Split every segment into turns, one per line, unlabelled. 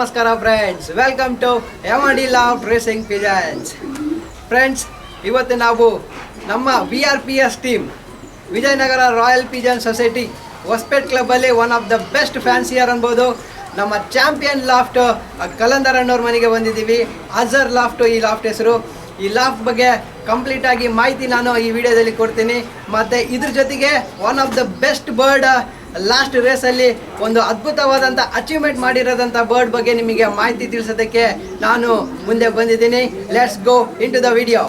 ನಮಸ್ಕಾರ friends welcome to M D love racing pigeons friends ಇವತ್ತು ನಾವು ನಮ್ಮ B R P S team Vijayanagara royal pigeon society Hospet ಕ್ಲಬ್ಬಲ್ಲಿ one of the best fancier ಅನ್ಬೋದು. ನಮ್ಮ champion loft Kalandar ಅಣ್ಣವ್ರ ಮನೆಗೆ ಬಂದಿದ್ದೀವಿ. ಅಜರ್ ಲಾಫ್ಟು ಈ ಲಾಫ್ಟ್ ಹೆಸರು. ಈ ಲಾಫ್ಟ್ ಬಗ್ಗೆ ಕಂಪ್ಲೀಟ್ ಆಗಿ ಮಾಹಿತಿ ನಾನು ಈ ವಿಡಿಯೋದಲ್ಲಿ ಕೊಡ್ತೀನಿ. ಮತ್ತು ಇದ್ರ ಜೊತೆಗೆ one of the best bird last ರೇಸಲ್ಲಿ ಒಂದು ಅದ್ಭುತವಾದಂಥ ಅಚೀವ್ಮೆಂಟ್ ಮಾಡಿರೋದಂಥ ಬರ್ಡ್ ಬಗ್ಗೆ ನಿಮಗೆ ಮಾಹಿತಿ ತಿಳಿಸೋದಕ್ಕೆ ನಾನು ಮುಂದೆ ಬಂದಿದ್ದೀನಿ. Let's go into the video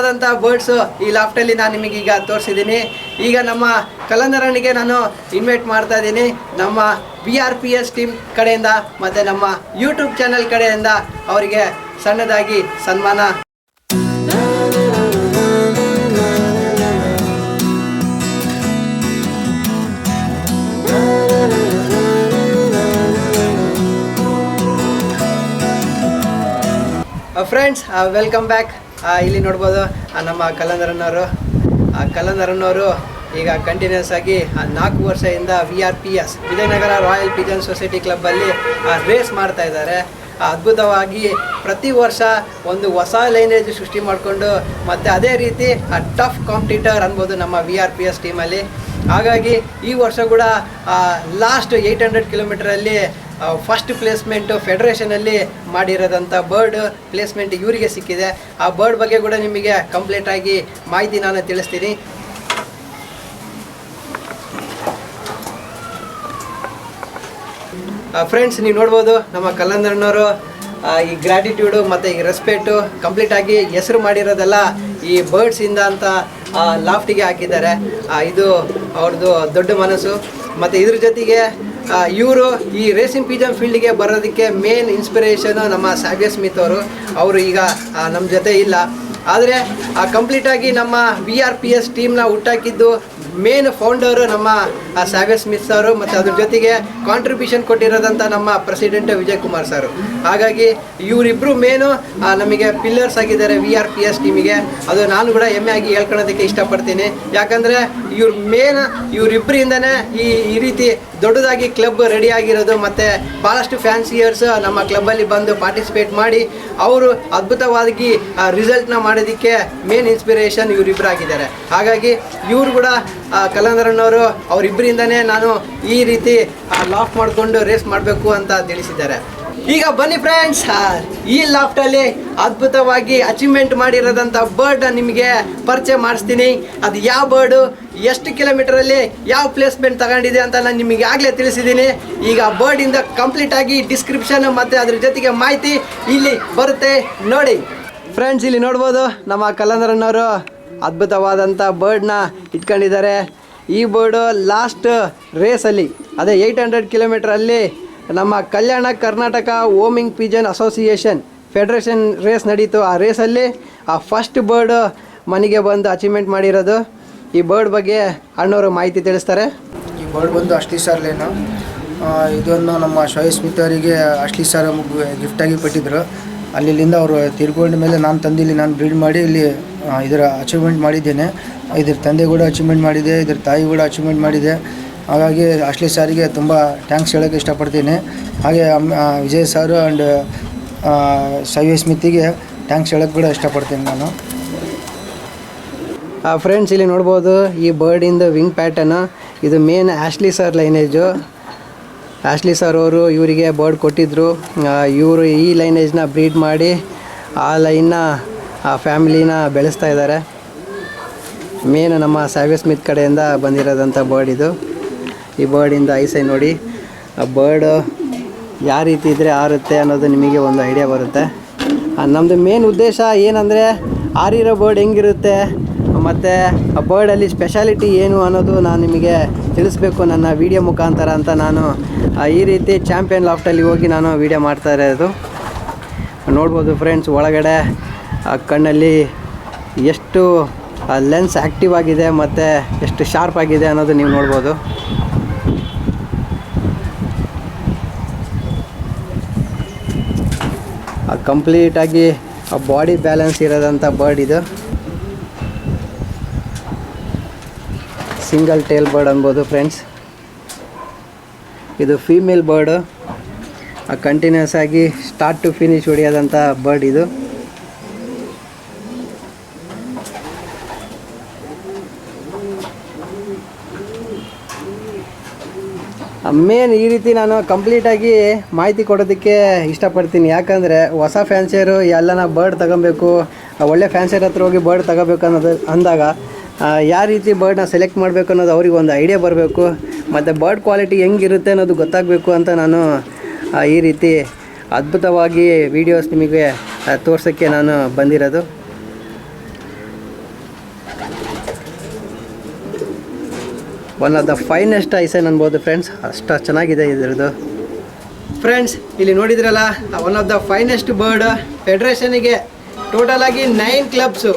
ಅದ್ಭುತವಾದಂಥ ಬರ್ಡ್ಸ್ ಈ ಲಾಫ್ಟಲ್ಲಿ ನಾನು ನಿಮಗೆ ಈಗ ತೋರಿಸಿದ್ದೀನಿ. ಈಗ ನಮ್ಮ ಕಲಂದರನಿಗೆ ನಾನು ಇನ್ವೈಟ್ ಮಾಡ್ತಾ ಇದ್ದೀನಿ. ನಮ್ಮ B R P S team ಕಡೆಯಿಂದ ಮತ್ತು ನಮ್ಮ ಯೂಟ್ಯೂಬ್ ಚಾನೆಲ್ ಕಡೆಯಿಂದ ಅವರಿಗೆ ಸಣ್ಣದಾಗಿ ಸನ್ಮಾನ. ಫ್ರೆಂಡ್ಸ್ ವೆಲ್ಕಮ್ ಬ್ಯಾಕ್ ಇಲ್ಲಿ ನೋಡ್ಬೋದು ನಮ್ಮ ಕಲಂದರನ್ನವರು ಆ ಕಲಂದರನ್ನವರು ಈಗ ಕಂಟಿನ್ಯೂಸ್ ಆಗಿ ನಾಲ್ಕು ವರ್ಷದಿಂದ V R P S Vijayanagara royal pigeon society ಕ್ಲಬ್ಬಲ್ಲಿ race ಮಾಡ್ತಾ ಇದ್ದಾರೆ. ಅದ್ಭುತವಾಗಿ ಪ್ರತಿ ವರ್ಷ ಒಂದು ಹೊಸ ಲೈನೇಜ್ ಸೃಷ್ಟಿ ಮಾಡಿಕೊಂಡು, ಮತ್ತು ಅದೇ ರೀತಿ, ಆ ಟಫ್ ಕಾಂಪಿಟೀಟರ್ ಅನ್ಬೋದು ನಮ್ಮ ವಿ ಆರ್ ಪಿ ಎಸ್ ಟೀಮಲ್ಲಿ ಹಾಗಾಗಿ ಈ ವರ್ಷ ಕೂಡ ಲಾಸ್ಟ್ ಏಯ್ಟ್ ಹಂಡ್ರೆಡ್ ಕಿಲೋಮೀಟ್ರಲ್ಲಿ ಫಸ್ಟ್ ಪ್ಲೇಸ್ಮೆಂಟು ಫೆಡರೇಷನಲ್ಲಿ ಮಾಡಿರೋದಂಥ ಬರ್ಡ್ ಪ್ಲೇಸ್ಮೆಂಟ್ ಇವರಿಗೆ ಸಿಕ್ಕಿದೆ. ಆ ಬರ್ಡ್ ಬಗ್ಗೆ ಕೂಡ ನಿಮಗೆ ಕಂಪ್ಲೀಟಾಗಿ ಮಾಹಿತಿ ನಾನು ತಿಳಿಸ್ತೀನಿ. ಫ್ರೆಂಡ್ಸ್ ನೀವು ನೋಡ್ಬೋದು ನಮ್ಮ ಕಲ್ಲಂದ್ರನವರು ಈ ಗ್ರ್ಯಾಟಿಟ್ಯೂಡು ಮತ್ತು ಈ ರೆಸ್ಪೆಕ್ಟು ಕಂಪ್ಲೀಟಾಗಿ ಹೆಸರು ಮಾಡಿರೋದೆಲ್ಲ ಈ ಬರ್ಡ್ಸಿಂದ ಅಂತ ಲಾಫ್ಟಿಗೆ ಹಾಕಿದ್ದಾರೆ. ಇದು ಅವ್ರದ್ದು ದೊಡ್ಡ ಮನಸ್ಸು. ಮತ್ತು ಇದ್ರ ಜೊತೆಗೆ ಇವರು ಈ ರೇಸಿಂಗ್ ಪಿಜನ್ ಫೀಲ್ಡ್ಗೆ ಬರೋದಕ್ಕೆ ಮೇನ್ ಇನ್ಸ್ಪಿರೇಷನು ನಮ್ಮ ಸಾವ್ಯ ಸ್ಮಿತ್ ಅವರು. ಅವರು ಈಗ ನಮ್ಮ ಜೊತೆ ಇಲ್ಲ. ಆದರೆ ಕಂಪ್ಲೀಟಾಗಿ ನಮ್ಮ ವಿ ಆರ್ ಪಿ ಎಸ್ ಟೀಮ್ನ ಹುಟ್ಟಾಕಿದ್ದು ಮೇನ್ ಫೌಂಡರು ನಮ್ಮ ಆ, ಸ್ಯಾವ್ಯ ಸ್ಮಿತ್ ಸರು. ಮತ್ತು ಅದ್ರ ಜೊತೆಗೆ ಕಾಂಟ್ರಿಬ್ಯೂಷನ್ ಕೊಟ್ಟಿರೋದಂಥ ನಮ್ಮ ಪ್ರೆಸಿಡೆಂಟ್ ವಿಜಯ್ ಕುಮಾರ್ ಸರ್. ಹಾಗಾಗಿ ಇವರಿಬ್ಬರು ಮೇನು ನಮಗೆ ಪಿಲ್ಲರ್ಸ್ ಆಗಿದ್ದಾರೆ ವಿ ಆರ್ ಪಿ ಎಸ್ ಟೀಮಿಗೆ ಅದು ನಾನು ಕೂಡ ಹೆಮ್ಮೆ ಆಗಿ ಹೇಳ್ಕೊಳೋದಕ್ಕೆ ಇಷ್ಟಪಡ್ತೀನಿ. ಯಾಕಂದರೆ ಇವ್ರ ಮೇನ್ ಇವರಿಬ್ಬರಿಂದನೇ ಈ ಈ ರೀತಿ ದೊಡ್ಡದಾಗಿ ಕ್ಲಬ್ ರೆಡಿ ಆಗಿರೋದು ಮತ್ತು ಭಾಳಷ್ಟು ಫ್ಯಾನ್ಸಿಯರ್ಸ್ ನಮ್ಮ ಕ್ಲಬ್ಬಲ್ಲಿ ಬಂದು ಪಾರ್ಟಿಸಿಪೇಟ್ ಮಾಡಿ ಅವರು ಅದ್ಭುತವಾಗಿ ರಿಸಲ್ಟ್ನ ಮಾಡೋದಕ್ಕೆ ಮೇನ್ ಇನ್ಸ್ಪಿರೇಷನ್ ಇವರಿಬ್ಬರಾಗಿದ್ದಾರೆ ಹಾಗಾಗಿ ಇವರು ಕೂಡ ಕಲಂದರಣ್ಣವರು ಅವರಿಬ್ಬರಿಂದನೇ ನಾನು ಈ ರೀತಿ ಲಾಫ್ ಮಾಡಿಕೊಂಡು ರೇಸ್ ಮಾಡಬೇಕು ಅಂತ ತಿಳಿಸಿದ್ದಾರೆ. ಈಗ ಬನ್ನಿ ಫ್ರೆಂಡ್ಸ್ ಈ ಲಾಫ್ಟಲ್ಲಿ ಅದ್ಭುತವಾಗಿ ಅಚೀವ್ಮೆಂಟ್ ಮಾಡಿರೋದಂಥ ಬರ್ಡ್ ನಿಮಗೆ ಪರಿಚಯ ಮಾಡಿಸ್ತೀನಿ. ಅದು ಯಾವ ಬರ್ಡು ಎಷ್ಟು ಕಿಲೋಮೀಟರಲ್ಲಿ ಯಾವ ಪ್ಲೇಸ್ಮೆಂಟ್ ತಗೊಂಡಿದೆ ಅಂತ ನಾನು ನಿಮಗೆ ಆಗಲೇ ತಿಳಿಸಿದ್ದೀನಿ. ಈಗ ಬರ್ಡಿಂದ ಕಂಪ್ಲೀಟಾಗಿ ಡಿಸ್ಕ್ರಿಪ್ಷನ್ ಮತ್ತು ಅದ್ರ ಜೊತೆಗೆ ಮಾಹಿತಿ ಇಲ್ಲಿ ಬರುತ್ತೆ. ನೋಡಿ. ಫ್ರೆಂಡ್ಸ್ ಇಲ್ಲಿ ನೋಡ್ಬೋದು ನಮ್ಮ ಕಲಂದ್ರನವರು ಅದ್ಭುತವಾದಂಥ ಬರ್ಡ್ನ ಇಟ್ಕೊಂಡಿದ್ದಾರೆ. ಈ ಬರ್ಡು ಲಾಸ್ಟ್ ರೇಸಲ್ಲಿ ಅದೇ ಏಯ್ಟ್ ಹಂಡ್ರೆಡ್ ಕಿಲೋಮೀಟ್ರಲ್ಲಿ ನಮ್ಮ Kalyana Karnataka homing pigeon association federation race ನಡೀತು. ಆ ರೇಸಲ್ಲಿ ಆ ಫಸ್ಟ್ ಬರ್ಡ್ ಮನೆಗೆ ಬಂದು ಅಚೀವ್ಮೆಂಟ್ ಮಾಡಿರೋದು. ಈ ಬರ್ಡ್ ಬಗ್ಗೆ ಅಣ್ಣವರು ಮಾಹಿತಿ ತಿಳಿಸ್ತಾರೆ.
ಈ ಬರ್ಡ್ ಬಂದು ಅಶ್ಲಿ ಸರ್ ಲೇನು. ಆ, ಇದನ್ನು ನಮ್ಮ ಶೋಯ್ ಸ್ಮಿತ್ ಅವರಿಗೆ ಅಶ್ಲಿ ಸರ್ ಗಿಫ್ಟಾಗಿ ಕೊಟ್ಟಿದ್ದರು ಅಲ್ಲಿಂದ ಅವರು ತಿರ್ಕೊಂಡ ಮೇಲೆ ನಾನು ತಂದು ಇಲ್ಲಿ ನಾನು ಬ್ರೀಡ್ ಮಾಡಿ ಇಲ್ಲಿ ಇದರ ಅಚೀವ್ಮೆಂಟ್ ಮಾಡಿದ್ದೇನೆ. ಇದ್ರ ತಂದೆ ಕೂಡ ಅಚೀವ್ಮೆಂಟ್ ಮಾಡಿದೆ ಇದ್ರ ತಾಯಿ ಕೂಡ ಅಚೀವ್ಮೆಂಟ್ ಮಾಡಿದೆ. ಹಾಗಾಗಿ ಅಶ್ಲಿ ಸಾರಿಗೆ ತುಂಬ ಥ್ಯಾಂಕ್ಸ್ ಹೇಳೋಕ್ಕೆ ಇಷ್ಟಪಡ್ತೀನಿ. ಹಾಗೆ ವಿಜಯ್ ಸಾರು ಆ್ಯಂಡ್ ಸವ್ಯ ಸ್ಮಿತಿಗೆ ಥ್ಯಾಂಕ್ಸ್ ಹೇಳೋಕ್ಕೆ ಕೂಡ ಇಷ್ಟಪಡ್ತೀನಿ ನಾನು.
ಫ್ರೆಂಡ್ಸ್ ಇಲ್ಲಿ ನೋಡ್ಬೋದು ಈ ಬರ್ಡಿಂದು ವಿಂಗ್ ಪ್ಯಾಟರ್ನ್ ಇದು main Ashley sir lineage Ashley sir ಅವರು ಇವರಿಗೆ ಬರ್ಡ್ ಕೊಟ್ಟಿದ್ದರು ಇವರು ಈ ಲೈನೇಜ್ನ ಬ್ರೀಡ್ ಮಾಡಿ ಆ ಲೈನ್ನ ಆ ಫ್ಯಾಮಿಲಿನ ಬೆಳೆಸ್ತಾ ಇದ್ದಾರೆ. ಮೇನ್ ನಮ್ಮ ಸ್ಯಾವ್ಯ ಸ್ಮಿತ್ ಕಡೆಯಿಂದ ಬಂದಿರೋದಂಥ ಬರ್ಡ್ ಇದು. ಈ ಬರ್ಡಿಂದ ಐಸೈ ನೋಡಿ. ಆ ಬರ್ಡ್ ಯಾವ ರೀತಿ ಇದ್ದರೆ ಆರುತ್ತೆ ಅನ್ನೋದು ನಿಮಗೆ ಒಂದು ಐಡಿಯಾ ಬರುತ್ತೆ. ನಮ್ಮದು ಮೇನ್ ಉದ್ದೇಶ ಏನಂದರೆ ಆರಿರೋ ಬರ್ಡ್ ಹೆಂಗಿರುತ್ತೆ, ಮತ್ತು ಆ ಬರ್ಡಲ್ಲಿ ಸ್ಪೆಷಾಲಿಟಿ ಏನು ಅನ್ನೋದು ನಾನು ನಿಮಗೆ ತಿಳಿಸ್ಬೇಕು ನನ್ನ ವಿಡಿಯೋ ಮುಖಾಂತರ ಅಂತ ನಾನು ಈ ರೀತಿ ಚಾಂಪಿಯನ್ ಲಾಫ್ಟಲ್ಲಿ ಹೋಗಿ ನಾನು ವಿಡಿಯೋ ಮಾಡ್ತಾ ಇರೋದು. ನೋಡ್ಬೋದು ಫ್ರೆಂಡ್ಸ್ ಒಳಗಡೆ, ಆ, ಕಣ್ಣಲ್ಲಿ ಎಷ್ಟು ಲೆನ್ಸ್ ಆ್ಯಕ್ಟಿವ್ ಆಗಿದೆ, ಮತ್ತು ಎಷ್ಟು ಶಾರ್ಪ್ ಆಗಿದೆ ಅನ್ನೋದು ನೀವು ನೋಡ್ಬೋದು. ಕಂಪ್ಲೀಟಾಗಿ ಬಾಡಿ ಬ್ಯಾಲೆನ್ಸ್ ಇರೋದಂಥ ಬರ್ಡ್ ಇದು. ಸಿಂಗಲ್ ಟೇಲ್ ಬರ್ಡ್ ಅನ್ಬೋದು ಫ್ರೆಂಡ್ಸ್ ಇದು ಫೀಮೇಲ್ ಬರ್ಡು ಕಂಟಿನ್ಯೂಸ್ ಆಗಿ ಸ್ಟಾರ್ಟ್ ಟು ಫಿನಿಶ್ ಹೊಡೆಯೋದಂಥ ಬರ್ಡ್ ಇದು. ಮೇನ್ ಈ ರೀತಿ ನಾನು ಕಂಪ್ಲೀಟಾಗಿ ಮಾಹಿತಿ ಕೊಡೋದಕ್ಕೆ ಇಷ್ಟಪಡ್ತೀನಿ. ಯಾಕಂದರೆ ಹೊಸ ಫ್ಯಾನ್ಸಿಯರು ಎಲ್ಲನ ಬರ್ಡ್ ತಗೊಬೇಕು ಒಳ್ಳೆ ಫ್ಯಾನ್ಸಿಯರ್ ಹತ್ರ ಹೋಗಿ ಬರ್ಡ್ ತಗೋಬೇಕು ಅನ್ನೋದು ಅಂದಾಗ ಯಾವ ರೀತಿ ಬರ್ಡ್ನ ಸೆಲೆಕ್ಟ್ ಮಾಡಬೇಕು ಅನ್ನೋದು ಅವ್ರಿಗೆ ಒಂದು ಐಡಿಯಾ ಬರಬೇಕು. ಮತ್ತು ಬರ್ಡ್ ಕ್ವಾಲಿಟಿ ಹೆಂಗಿರುತ್ತೆ ಅನ್ನೋದು ಗೊತ್ತಾಗಬೇಕು ಅಂತ ನಾನು ಈ ರೀತಿ ಅದ್ಭುತವಾಗಿ ವೀಡಿಯೋಸ್ ನಿಮಗೆ ತೋರ್ಸೋಕ್ಕೆ ನಾನು ಬಂದಿರೋದು. ಒನ್ ಆಫ್ ದ ಫೈನೆಸ್ಟ್ ಐಸನ್ ಅನ್ಬೋದು ಫ್ರೆಂಡ್ಸ್ ಅಷ್ಟು ಚೆನ್ನಾಗಿದೆ ಇದರದ್ದು. ಫ್ರೆಂಡ್ಸ್ ಇಲ್ಲಿ ನೋಡಿದ್ರಲ್ಲ one of the finest bird ಫೆಡ್ರೇಷನಿಗೆ total ಆಗಿ ನೈನ್ ಕ್ಲಬ್ಸು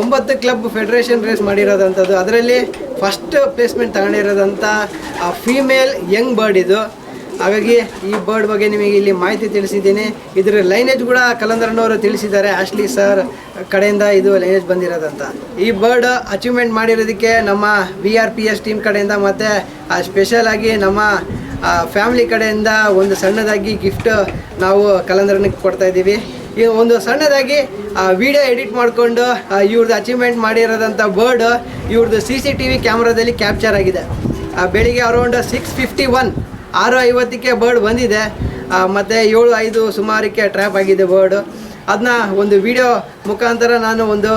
ಒಂಬತ್ತು ಕ್ಲಬ್ ಫೆಡರೇಷನ್ ರೇಸ್ ಮಾಡಿರೋದಂಥದ್ದು. ಅದರಲ್ಲಿ ಫಸ್ಟ್ ಪ್ಲೇಸ್ಮೆಂಟ್ ತಗೊಂಡಿರೋದಂಥ ಫೀಮೇಲ್ ಯಂಗ್ ಬರ್ಡ್ ಇದು. ಹಾಗಾಗಿ ಈ ಬರ್ಡ್ ಬಗ್ಗೆ ನಿಮಗೆ ಇಲ್ಲಿ ಮಾಹಿತಿ ತಿಳಿಸಿದ್ದೇನೆ. ಇದರ ಲೈನೇಜ್ ಕೂಡ ಕಲಂದರನವರು ತಿಳಿಸಿದ್ದಾರೆ. ಆಶ್ಲಿ ಸರ್ ಕಡೆಯಿಂದ ಇದು ಲೈನೇಜ್ ಬಂದಿರೋದಂತ. ಈ ಬರ್ಡ್ ಅಚೀವ್ಮೆಂಟ್ ಮಾಡಿರೋದಕ್ಕೆ ನಮ್ಮ B R P S team ಕಡೆಯಿಂದ ಮತ್ತು ಸ್ಪೆಷಲ್ ಆಗಿ ನಮ್ಮ ಫ್ಯಾಮಿಲಿ ಕಡೆಯಿಂದ ಒಂದು ಸಣ್ಣದಾಗಿ ಗಿಫ್ಟ್ ನಾವು ಕಲಂದರನಿಗೆ ಕೊಡ್ತಾ ಇದ್ದೀವಿ. ಈ ಒಂದು ಸಣ್ಣದಾಗಿ ವಿಡಿಯೋ ಎಡಿಟ್ ಮಾಡಿಕೊಂಡು ಇವ್ರದ್ದು ಅಚೀವ್ಮೆಂಟ್ ಮಾಡಿರೋದಂಥ ಬರ್ಡ್ ಇವ್ರದ್ದು ಸಿ ಸಿ ಟಿ ವಿ ಕ್ಯಾಮ್ರಾದಲ್ಲಿ ಕ್ಯಾಪ್ಚರ್ ಆಗಿದೆ. ಬೆಳಿಗ್ಗೆ ಅರೌಂಡ್ ಸಿಕ್ಸ್ ಫಿಫ್ಟಿ ಒನ್ ಆರು ಐವತ್ತಕ್ಕೆ ಬರ್ಡ್ ಬಂದಿದೆ ಮತ್ತು ಏಳು, ಐದು ಸುಮಾರಕ್ಕೆ ಟ್ರ್ಯಾಪ್ ಆಗಿದೆ ಬರ್ಡ್ ಅದನ್ನ ಒಂದು ವಿಡಿಯೋ ಮುಖಾಂತರ ನಾನು ಒಂದು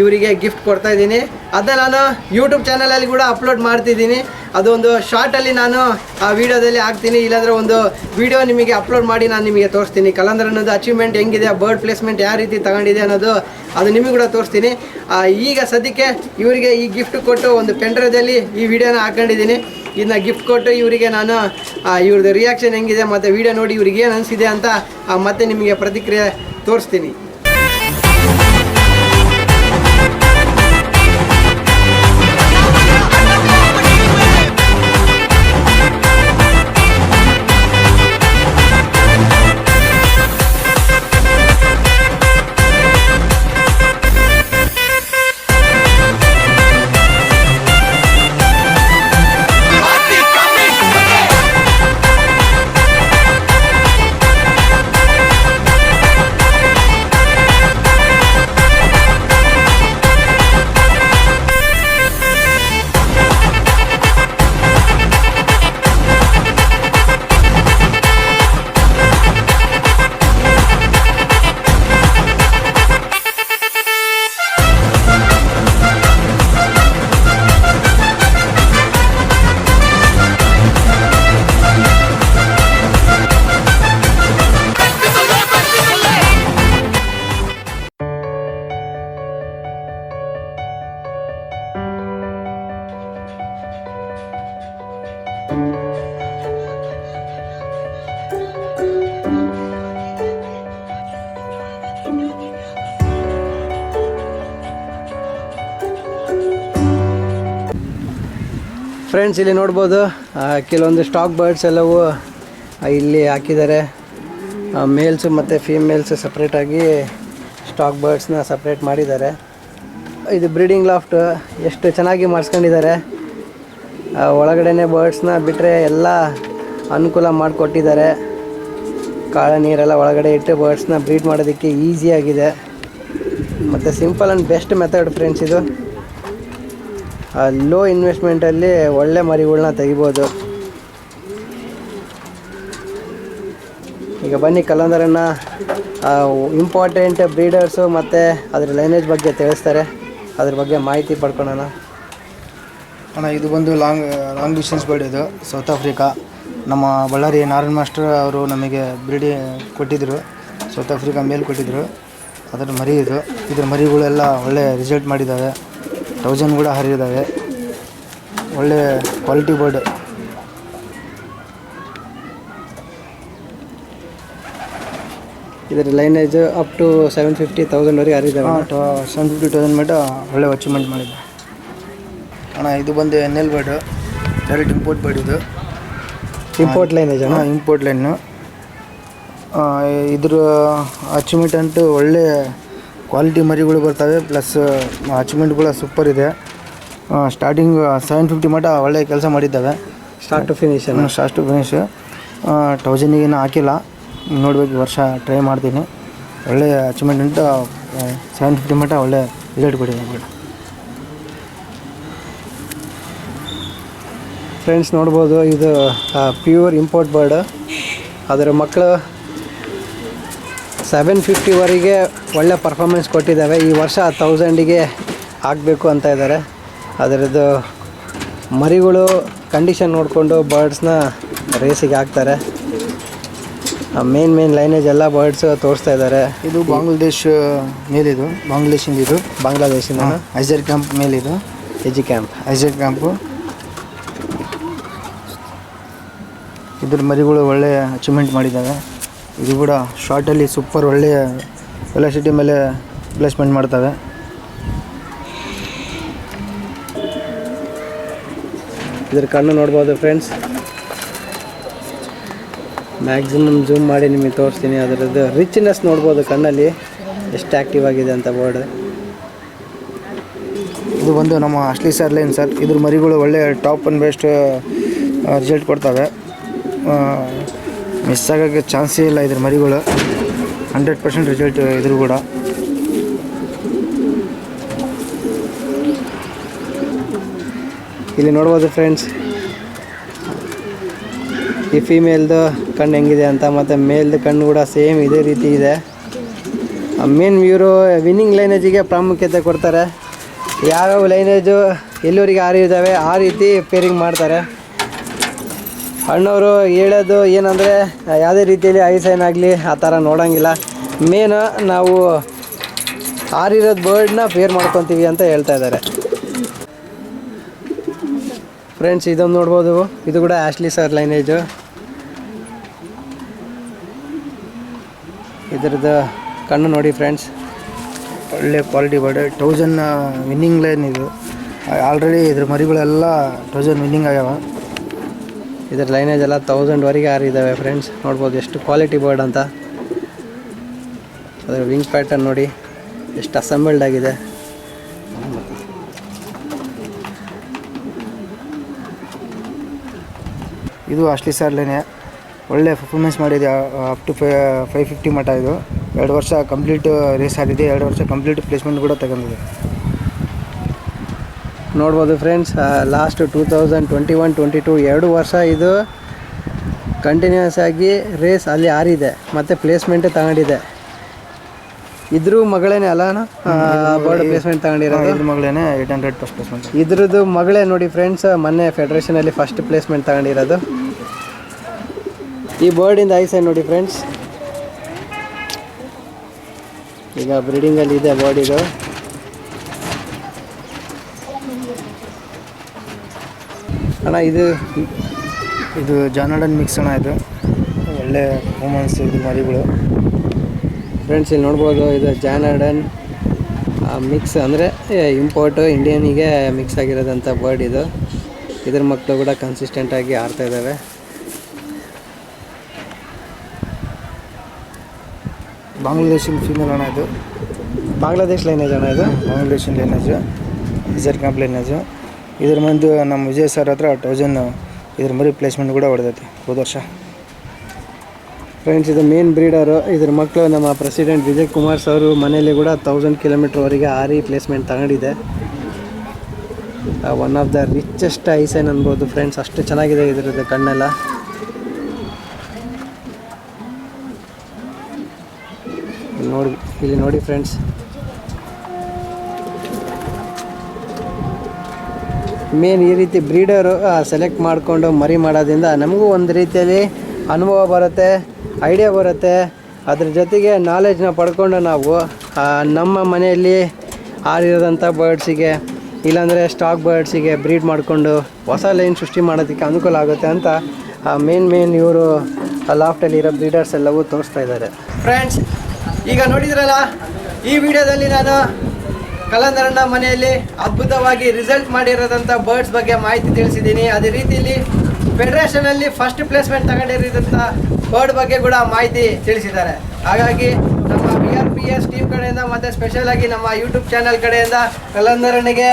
ಇವರಿಗೆ ಗಿಫ್ಟ್ ಕೊಡ್ತಾ ಇದ್ದೀನಿ. ಅದನ್ನ ನಾನು ಯೂಟ್ಯೂಬ್ ಚಾನಲಲ್ಲಿ ಕೂಡ ಅಪ್ಲೋಡ್ ಮಾಡ್ತಿದ್ದೀನಿ. ಅದೊಂದು ಶಾರ್ಟಲ್ಲಿ ನಾನು ಆ ವಿಡಿಯೋದಲ್ಲಿ ಹಾಕ್ತೀನಿ. ಇಲ್ಲಾಂದರೆ ಒಂದು ವಿಡಿಯೋ ನಿಮಗೆ ಅಪ್ಲೋಡ್ ಮಾಡಿ ನಾನು ನಿಮಗೆ ತೋರಿಸ್ತೀನಿ. ಕಲಂದರ್ ಅನ್ನೋದು ಅಚೀವ್ಮೆಂಟ್ ಹೆಂಗಿದೆ ಬರ್ಡ್ ಪ್ಲೇಸ್ಮೆಂಟ್ ಯಾವ ರೀತಿ ತಗೊಂಡಿದೆ ಅನ್ನೋದು ಅದು ನಿಮಗೆ ಕೂಡ ತೋರಿಸ್ತೀನಿ. ಈಗ ಸದ್ಯಕ್ಕೆ ಇವರಿಗೆ ಈ ಗಿಫ್ಟ್ ಕೊಟ್ಟು ಒಂದು ಪೆಂಡ್ರದಲ್ಲಿ ಈ ವಿಡಿಯೋನ ಹಾಕೊಂಡಿದ್ದೀನಿ. ಇದನ್ನ ಗಿಫ್ಟ್ ಕೊಟ್ಟು ಇವರಿಗೆ ನಾನು ಇವ್ರದ್ದು ರಿಯಾಕ್ಷನ್ ಹೆಂಗಿದೆ ಮತ್ತು ವಿಡಿಯೋ ನೋಡಿ ಇವ್ರಿಗೆ ಏನು ಅನಿಸಿದೆ ಅಂತ ಮತ್ತೆ ನಿಮಗೆ ಪ್ರತಿಕ್ರಿಯೆ ತೋರಿಸ್ತೀನಿ. ಫ್ರೆಂಡ್ಸ್, ಇಲ್ಲಿ ನೋಡ್ಬೋದು ಕೆಲವೊಂದು ಸ್ಟಾಕ್ ಬರ್ಡ್ಸ್ ಎಲ್ಲವೂ ಇಲ್ಲಿ ಹಾಕಿದ್ದಾರೆ. ಮೇಲ್ಸು ಮತ್ತು ಫೀಮೇಲ್ಸ್ ಸಪ್ರೇಟಾಗಿ ಸ್ಟಾಕ್ ಬರ್ಡ್ಸ್ನ ಸಪ್ರೇಟ್ ಮಾಡಿದ್ದಾರೆ. ಇದು ಬ್ರೀಡಿಂಗ್ ಲಾಫ್ಟ್ ಎಷ್ಟು ಚೆನ್ನಾಗಿ ಮಾಡಿಸ್ಕೊಂಡಿದ್ದಾರೆ. ಒಳಗಡೆ ಬರ್ಡ್ಸ್ನ ಬಿಟ್ಟರೆ ಎಲ್ಲ ಅನುಕೂಲ ಮಾಡಿಕೊಟ್ಟಿದ್ದಾರೆ. ಕಾಳ ನೀರೆಲ್ಲ ಒಳಗಡೆ ಇಟ್ಟು ಬರ್ಡ್ಸ್ನ ಬ್ರೀಡ್ ಮಾಡೋದಕ್ಕೆ ಈಸಿಯಾಗಿದೆ ಮತ್ತು simple and best method friends ಇದು. ಲೋ ಇನ್ವೆಸ್ಟ್ಮೆಂಟಲ್ಲಿ ಒಳ್ಳೆ ಮರಿಗಳನ್ನ ತೆಗಿಬೋದು. ಈಗ ಬನ್ನಿ ಕಲಂದರನ್ನ ಇಂಪಾರ್ಟೆಂಟ್ ಬ್ರೀಡರ್ಸು ಮತ್ತು ಅದ್ರ ಲೈನೇಜ್ ಬಗ್ಗೆ ತಿಳಿಸ್ತಾರೆ. ಅದ್ರ ಬಗ್ಗೆ ಮಾಹಿತಿ ಪಡ್ಕೊಳ್ಳೋಣ
ಅಣ್ಣ, ಇದು ಬಂದು ಲಾಂಗ್ ಲಾಂಗ್ ಡಿಸ್ಟೆನ್ಸ್ ಬರ್ಡ್ ಇದು ಸೌತ್ ಆಫ್ರಿಕಾ ನಮ್ಮ ಬಳ್ಳಾರಿ ನಾರಾಯಣ್ ಮಾಸ್ಟರ್ ಅವರು ನಮಗೆ ಬ್ರೀಡಿ ಕೊಟ್ಟಿದ್ದರು ಸೌತ್ ಆಫ್ರಿಕಾ ಮೇಲ್ ಕೊಟ್ಟಿದ್ದರು ಅದರ ಮರಿ ಇದು. ಇದ್ರ ಮರಿಗಳೆಲ್ಲ ಒಳ್ಳೆ ರಿಸಲ್ಟ್ ಮಾಡಿದ್ದಾವೆ. ತೌಸಂಡ್ ಕೂಡ ಹರಿದಾವೆ ಒಳ್ಳೆ ಕ್ವಾಲಿಟಿ ಬೋರ್ಡ್
ಇದರ lineage up to seven fifty ತೌಸಂಡ್ವರೆಗೆ ಹರಿದಾವೆ
ಸೆವೆನ್ ಫಿಫ್ಟಿ ತೌಸಂಡ್ ಮಟ್ಟ ಒಳ್ಳೆ ಅಚೀವ್ಮೆಂಟ್ ಮಾಡಿದ್ದೆ ಅಣ್ಣ ಇದು ಬಂದು N L bird direct import bird ಇದು.
ಇಂಪೋರ್ಟ್ ಲೈನೇಜ್ ಅಣ್ಣ?
ಇಂಪೋರ್ಟ್ ಲೈನು ಇದ್ರ ಅಚೀವ್ಮೆಂಟ್ ಅಂತೂ ಒಳ್ಳೆ ಕ್ವಾಲಿಟಿ ಮರಿಗಳು ಬರ್ತವೆ ಪ್ಲಸ್ ಅಚೀವ್ಮೆಂಟ್ ಕೂಡ ಸೂಪರ್ ಇದೆ. ಸ್ಟಾರ್ಟಿಂಗ್ ಸೆವೆನ್ ಫಿಫ್ಟಿ ಮಟ್ಟ ಒಳ್ಳೆಯ ಕೆಲಸ ಮಾಡಿದ್ದಾವೆ.
Start to finish
start to finish ಟೌಸಂಡಿಗೇನು ಹಾಕಿಲ್ಲ. ನೋಡ್ಬೇಕು ವರ್ಷ ಟ್ರೈ ಮಾಡ್ತೀನಿ. ಒಳ್ಳೆಯ ಅಚೀವ್ಮೆಂಟ್ ಅಂತ ಸೆವೆನ್ ಫಿಫ್ಟಿ ಮಟ್ಟ ಒಳ್ಳೆ ರಿಸಲ್ಟ್ ಕೊಟ್ಟಿದೆ ಕೂಡ
ಫ್ರೆಂಡ್ಸ್ ನೋಡ್ಬೋದು ಇದು ಪ್ಯೂರ್ ಇಂಪೋರ್ಟ್ ಬರ್ಡ್ ಅದರ ಮಕ್ಕಳು ಸೆವೆನ್ ಫಿಫ್ಟಿವರೆಗೆ ಒಳ್ಳೆ ಪರ್ಫಾರ್ಮೆನ್ಸ್ ಕೊಟ್ಟಿದ್ದಾವೆ. ಈ ವರ್ಷ ತೌಸಂಡಿಗೆ ಆಗಬೇಕು ಅಂತ ಇದ್ದಾರೆ. ಅದರದ್ದು ಮರಿಗಳು ಕಂಡೀಷನ್ ನೋಡಿಕೊಂಡು ಬರ್ಡ್ಸ್ನ ರೇಸಿಗೆ ಹಾಕ್ತಾರೆ ಮೇನ್ ಮೇನ್ ಲೈನೇಜ್ ಎಲ್ಲ ಬರ್ಡ್ಸ್ ತೋರಿಸ್ತಾ ಇದ್ದಾರೆ.
ಇದು ಬಾಂಗ್ಲಾದೇಶ್ ಮೇಲಿದು. ಬಾಂಗ್ಲಾದೇಶಿಂದ ಇದು.
ಬಾಂಗ್ಲಾದೇಶಿಂದ
ಐಜರ್ ಕ್ಯಾಂಪ್ ಮೇಲಿದು.
ಎಜಿ ಕ್ಯಾಂಪ್
ಐಜರ್ ಕ್ಯಾಂಪು ಇದ್ರ ಮರಿಗಳು ಒಳ್ಳೆ ಅಚೀವ್ಮೆಂಟ್ ಮಾಡಿದ್ದಾವೆ. ಇದು ಕೂಡ ಶಾರ್ಟಲ್ಲಿ ಸೂಪರ್ ಒಳ್ಳೆಯ ವೆಲಾಸಿಟಿ ಮೇಲೆ ಪ್ಲೇಸ್ಮೆಂಟ್ ಮಾಡ್ತವೆ.
ಇದ್ರ ಕಣ್ಣು ನೋಡ್ಬೋದು ಫ್ರೆಂಡ್ಸ್ ಮ್ಯಾಕ್ಸಿಮಮ್ ಜೂಮ್ ಮಾಡಿ ನಿಮಗೆ ತೋರಿಸ್ತೀನಿ. ಅದರದ್ದು ರಿಚ್ನೆಸ್ ನೋಡ್ಬೋದು ಕಣ್ಣಲ್ಲಿ. ಎಷ್ಟು ಆ್ಯಕ್ಟಿವ್ ಆಗಿದೆ ಅಂತ ಬೋರ್ಡ್
ಇದು ಬಂದು ನಮ್ಮ ಅಶ್ಲಿ ಸರ್ ಲೈನ್ ಸರ್ ಇದ್ರ ಮರಿಗಳು ಒಳ್ಳೆಯ ಟಾಪ್ ಆ್ಯಂಡ್ ಬೆಸ್ಟ್ ರಿಸಲ್ಟ್ ಕೊಡ್ತವೆ. ಮಿಸ್ ಆಗೋಕ್ಕೆ ಚಾನ್ಸೇ ಇಲ್ಲ ಇದ್ರ ಮರಿಗಳು. ಹಂಡ್ರೆಡ್ ಪರ್ಸೆಂಟ್ ರಿಸಲ್ಟ್ ಇದ್ರು ಕೂಡ.
ಇಲ್ಲಿ ನೋಡ್ಬೋದು ಫ್ರೆಂಡ್ಸ್ ಈ ಫೀಮೇಲ್ದು ಕಣ್ಣು ಹೆಂಗಿದೆ ಅಂತ, ಮತ್ತು ಮೇಲ್ದು ಕಣ್ಣು ಕೂಡ ಸೇಮ್ ಇದೇ ರೀತಿ ಇದೆ. ಮೇನ್ ಇವರು ವಿನ್ನಿಂಗ್ ಲೈನೇಜಿಗೆ ಪ್ರಾಮುಖ್ಯತೆ ಕೊಡ್ತಾರೆ. ಯಾವ್ಯಾವ ಲೈನೇಜು ಎಲ್ಲರಿಗೆ ಆರಿದ್ದಾವೆ ಆ ರೀತಿ ಪೇರಿಂಗ್ ಮಾಡ್ತಾರೆ. ಅಣ್ಣವರು ಹೇಳೋದು ಏನಂದರೆ, ಯಾವುದೇ ರೀತಿಯಲ್ಲಿ ಐ ಸೈನ್ ಆಗಲಿ, ಆ ಥರ ನೋಡೋಂಗಿಲ್ಲ. ಮೇನ್ ನಾವು ಆರಿರೋದು ಬರ್ಡ್ನ ಫೇರ್ ಮಾಡ್ಕೊತೀವಿ ಅಂತ ಹೇಳ್ತಾ ಇದ್ದಾರೆ. ಫ್ರೆಂಡ್ಸ್ ಇದೊಂದು ನೋಡ್ಬೋದು. ಇದು ಕೂಡ ಆಶ್ಲಿ ಸರ್ ಲೈನೇಜು ಇದ್ರದ್ದು ಕಣ್ಣು ನೋಡಿ ಫ್ರೆಂಡ್ಸ್
ಒಳ್ಳೆ quality bird thousand winning line ಇದು. ಆಲ್ರೆಡಿ ಇದ್ರ ಮರಿಗಳೆಲ್ಲ ತೌಸಂಡ್ ವಿನ್ನಿಂಗ್ ಆಗ್ಯಾವ.
ಇದ್ರ ಲೈನೇಜ್ ಎಲ್ಲ ತೌಸಂಡ್ವರೆಗೆ ಆರಿದ್ದಾವೆ ಫ್ರೆಂಡ್ಸ್ ನೋಡ್ಬೋದು ಎಷ್ಟು ಕ್ವಾಲಿಟಿ ಬರ್ಡ್ ಅಂತ. ಅದರ ವಿಂಗ್ ಪ್ಯಾಟರ್ನ್ ನೋಡಿ ಎಷ್ಟು ಅಸೆಂಬಲ್ಡ್ ಆಗಿದೆ.
ಇದು ಅಶ್ಲಿ ಸರ್ ಲೈನೇ. ಒಳ್ಳೆ ಪರ್ಫಾರ್ಮೆನ್ಸ್ ಮಾಡಿದೆ up to fi five fifty ಮಟ್ಟ ಇದು. ಎರಡು ವರ್ಷ ಕಂಪ್ಲೀಟ್ ರೇಸ್ ಆಗಿದೆ. ಎರಡು ವರ್ಷ ಕಂಪ್ಲೀಟ್ ಪ್ಲೇಸ್ಮೆಂಟ್ ಕೂಡ ತಗೊಂಡಿದೆ.
ನೋಡ್ಬೋದು friends last two thousand twenty one twenty two ಎರಡು ವರ್ಷ ಇದು ಕಂಟಿನ್ಯೂಸ್ ಆಗಿ ರೇಸ್ ಅಲ್ಲಿ ಆರಿದೆ ಮತ್ತು ಪ್ಲೇಸ್ಮೆಂಟ್ ತಗೊಂಡಿದೆ. ಇದ್ರೂ ಮಗಳೇನೆ ಅಲ್ಲ ಬರ್ಡ್ ಪ್ಲೇಸ್ಮೆಂಟ್ ತಗೊಂಡಿರೋದು?
ಇದ್ರ ಮಗಳೇನೆ ಏಯ್ಟ್ ಹಂಡ್ರೆಡ್ ಫಸ್ಟ್ ಪ್ಲೇಸ್ಮೆಂಟ್
ಇದ್ರದ್ದು ಮಗಳೇ ನೋಡಿ ಫ್ರೆಂಡ್ಸ್ ಮೊನ್ನೆ ಫೆಡ್ರೇಷನಲ್ಲಿ ಫಸ್ಟ್ ಪ್ಲೇಸ್ಮೆಂಟ್ ತಗೊಂಡಿರೋದು. ಈ ಬರ್ಡಿಂದ ಐಸೆ ನೋಡಿ ಫ್ರೆಂಡ್ಸ್ ಈಗ ಬ್ರೀಡಿಂಗಲ್ಲಿ ಇದೆ ಬರ್ಡ್ ಅಣ್ಣ ಇದು
ಇದು ಜಾನಡನ್ ಮಿಕ್ಸ್ ಅಣ್ಣ ಇದು. ಒಳ್ಳೆ ಪರ್ಫಾರ್ಮೆನ್ಸ್ ಇದು ಮರಿಗಳು.
ಫ್ರೆಂಡ್ಸ್ ಇಲ್ಲಿ ನೋಡ್ಬೋದು ಇದು ಜಾನಡನ್ ಮಿಕ್ಸ್ ಅಂದರೆ ಇಂಪೋರ್ಟು ಇಂಡಿಯನಿಗೆ ಮಿಕ್ಸ್ ಆಗಿರೋದಂಥ ಬರ್ಡ್ ಇದು. ಇದ್ರ ಮಕ್ಕಳು ಕೂಡ ಕನ್ಸಿಸ್ಟೆಂಟಾಗಿ ಆಡ್ತಾ ಇದ್ದಾವೆ
ಬಾಂಗ್ಲಾದೇಶಿನ ಫೀಮೇಲ್ ಅಣ್ಣ ಇದು.
ಬಾಂಗ್ಲಾದೇಶ್ ಲೈನೇಜ್ ಅಣ್ಣ ಇದು.
ಬಾಂಗ್ಲಾದೇಶಿನ ಲೈನೇಜು ಇಸರ್ ಕ್ಯಾಂಪ್ ಲೈನೇಜು ಇದ್ರ ಮುಂದೆ ನಮ್ಮ ವಿಜಯ್ ಸರ್ ಹತ್ರ ತೌಸಂಡ್ ಇದ್ರ ಮರಿ ಪ್ಲೇಸ್ಮೆಂಟ್ ಕೂಡ ಹೊಡೆದೈತಿ, ಹೋದ ವರ್ಷ.
ಫ್ರೆಂಡ್ಸ್ ಇದು ಮೇನ್ ಬ್ರೀಡರು ಇದ್ರ ಮಕ್ಕಳು ನಮ್ಮ ಪ್ರೆಸಿಡೆಂಟ್ ವಿಜಯ್ ಕುಮಾರ್ ಸರ್ ಮನೆಯಲ್ಲಿ ಕೂಡ ತೌಸಂಡ್ ಕಿಲೋಮೀಟ್ರ್ವರೆಗೆ ಆರಿ ಪ್ಲೇಸ್ಮೆಂಟ್ ತಗೊಂಡಿದೆ. ಒನ್ ಆಫ್ ದ ರಿಚೆಸ್ಟ್ ಐಸೈನ್ ಅನ್ಬೋದು ಫ್ರೆಂಡ್ಸ್ ಅಷ್ಟು ಚೆನ್ನಾಗಿದೆ ಇದ್ರದ್ದು ಕಣ್ಣೆಲ್ಲ. ನೋಡಿ, ಇಲ್ಲಿ ನೋಡಿ ಫ್ರೆಂಡ್ಸ್ ಮೇನ್ ಈ ರೀತಿ ಬ್ರೀಡರು ಸೆಲೆಕ್ಟ್ ಮಾಡಿಕೊಂಡು ಮರಿ ಮಾಡೋದ್ರಿಂದ ನಮಗೂ ಒಂದು ರೀತಿಯಲ್ಲಿ ಅನುಭವ ಬರುತ್ತೆ ಐಡಿಯಾ ಬರುತ್ತೆ. ಅದ್ರ ಜೊತೆಗೆ ನಾಲೆಜ್ನ ಪಡ್ಕೊಂಡು ನಾವು ನಮ್ಮ ಮನೆಯಲ್ಲಿ ಹಾರಿರೋದಂಥ ಬರ್ಡ್ಸಿಗೆ ಇಲ್ಲಾಂದರೆ ಸ್ಟಾಕ್ ಬರ್ಡ್ಸಿಗೆ ಬ್ರೀಡ್ ಮಾಡಿಕೊಂಡು ಹೊಸ ಲೈನ್ ಸೃಷ್ಟಿ ಮಾಡೋದಕ್ಕೆ ಅನುಕೂಲ ಆಗುತ್ತೆ ಅಂತ ಮೇನ್ ಮೇನ್ ಇವರು ಲಾಫ್ಟಲ್ಲಿರೋ ಬ್ರೀಡರ್ಸ್ ಎಲ್ಲವೂ ತೋರಿಸ್ತಾ ಇದ್ದಾರೆ. ಫ್ರೆಂಡ್ಸ್ ಈಗ ನೋಡಿದ್ರಲ್ಲ, ಈ ವಿಡಿಯೋದಲ್ಲಿ ನಾನು ಕಲಂದರಣ್ಣ ಮನೆಯಲ್ಲಿ ಅದ್ಭುತವಾಗಿ ರಿಸಲ್ಟ್ ಮಾಡಿರೋದಂಥ ಬರ್ಡ್ಸ್ ಬಗ್ಗೆ ಮಾಹಿತಿ ತಿಳಿಸಿದ್ದೀನಿ. ಅದೇ ರೀತಿಯಲ್ಲಿ ಫೆಡರೇಷನಲ್ಲಿ ಫಸ್ಟ್ ಪ್ಲೇಸ್ಮೆಂಟ್ ತಗೊಂಡಿರೋದಂಥ ಬರ್ಡ್ ಬಗ್ಗೆ ಕೂಡ ಮಾಹಿತಿ ತಿಳಿಸಿದ್ದಾರೆ. ಹಾಗಾಗಿ ನಮ್ಮ B R P S team ಕಡೆಯಿಂದ ಮತ್ತು ಸ್ಪೆಷಲ್ ಆಗಿ ನಮ್ಮ ಯೂಟ್ಯೂಬ್ ಚಾನಲ್ ಕಡೆಯಿಂದ ಕಲಂದರನಿಗೆ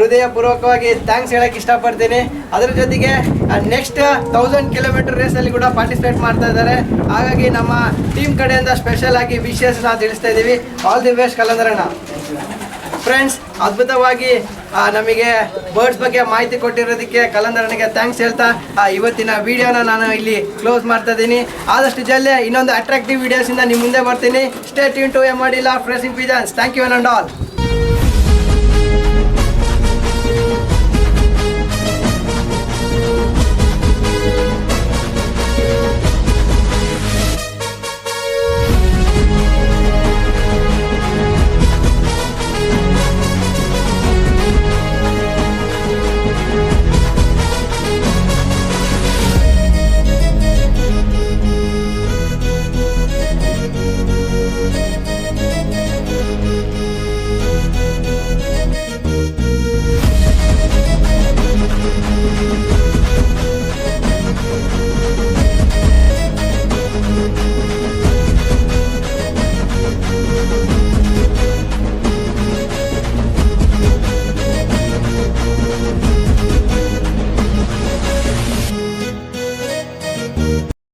ಹೃದಯಪೂರ್ವಕವಾಗಿ ಥ್ಯಾಂಕ್ಸ್ ಹೇಳಕ್ಕೆ ಇಷ್ಟಪಡ್ತೀನಿ. ಅದರ ಜೊತೆಗೆ ನೆಕ್ಸ್ಟ್ ತೌಸಂಡ್ ಕಿಲೋಮೀಟರ್ ರೇಸಲ್ಲಿ ಕೂಡ ಪಾರ್ಟಿಸಿಪೇಟ್ ಮಾಡ್ತಾ ಇದ್ದಾರೆ. ಹಾಗಾಗಿ ನಮ್ಮ ಟೀಮ್ ಕಡೆಯಿಂದ ಸ್ಪೆಷಲ್ ಆಗಿ ನಾವು ತಿಳಿಸ್ತಾ ಇದ್ದೀವಿ ಆಲ್ ದಿ ಬೆಸ್ಟ್ ಕಲಂದರಣ್ಣ ಫ್ರೆಂಡ್ಸ್ ಅದ್ಭುತವಾಗಿ ನಮಗೆ ಬರ್ಡ್ಸ್ ಬಗ್ಗೆ ಮಾಹಿತಿ ಕೊಟ್ಟಿರೋದಕ್ಕೆ ಕಲಂದರನಿಗೆ ಥ್ಯಾಂಕ್ಸ್ ಹೇಳ್ತಾ ಇವತ್ತಿನ ವಿಡಿಯೋನ ನಾನು ಇಲ್ಲಿ ಕ್ಲೋಸ್ ಮಾಡ್ತಾ ಇದ್ದೀನಿ. ಆದಷ್ಟು ಜಲ್ದಿ ಇನ್ನೊಂದು ಅಟ್ರಾಕ್ಟಿವ್ ವಿಡಿಯೋಸಿಂದ ನಿಮ್ಮ ಮುಂದೆ ಬರ್ತೀನಿ. ಸ್ಟೇ ಟ್ಯೂನ್ ಟು ಎ ಮಾಡಿಲ್ಲ ಫ್ರೆಸಿಂಗ್ pigeons thank you and all